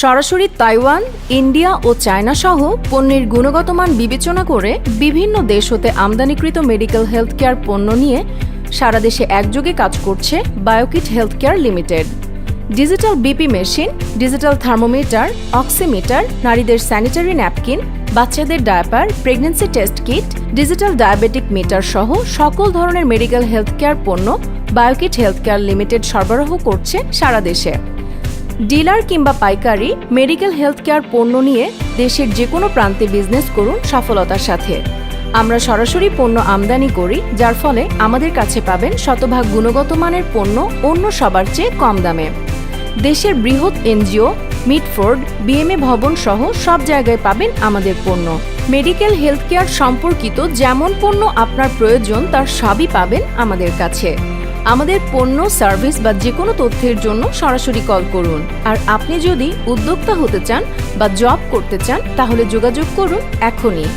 সরাসরি Taiwan, India ও China সহ পণ্যের গুণগত মান বিবেচনা করে বিভিন্ন দেশ হতে আমদানিকৃত মেডিকেল হেলথ কেয়ার পণ্য নিয়ে সারা দেশে একযোগে কাজ করছে Biokit health care limited. Digital BP machine, digital thermometer, oximeter, নারীদের স্যানিটারি ন্যাপকিন, বাচ্চাদের diaper pregnancy test kit, digital diabetic meter সহ সকল ধরনের মেডিকেল হেলথ কেয়ার পণ্য বায়োকিট হেলথ কেয়ার লিমিটেড সরবরাহ করছে সারা দেশে। ডিলার কিংবা পাইকারি মেডিকেল হেলথ কেয়ার পণ্য নিয়ে দেশের যে কোনো প্রান্তে বিজনেস করুন সফলতার সাথে। আমরা সরাসরি পণ্য আমদানি করি, যার ফলে আমাদের কাছে পাবেন শতভাগ গুণগত মানের পণ্য অন্য সবার চেয়ে কম দামে। দেশের বৃহৎ এনজিও, মিডফোর্ড, বিএমএ ভবন সহ সব জায়গায় পাবেন আমাদের পণ্য। মেডিকেল হেলথ কেয়ার সম্পর্কিত যেমন পণ্য আপনার প্রয়োজন, তার সবই পাবেন আমাদের কাছে। আমাদের পণ্য, সার্ভিস বা যে কোনো তথ্যের জন্য সরাসরি কল করুন। আর আপনি যদি উদ্যোক্তা হতে চান বা জব করতে চান, তাহলে যোগাযোগ করুন এখনই।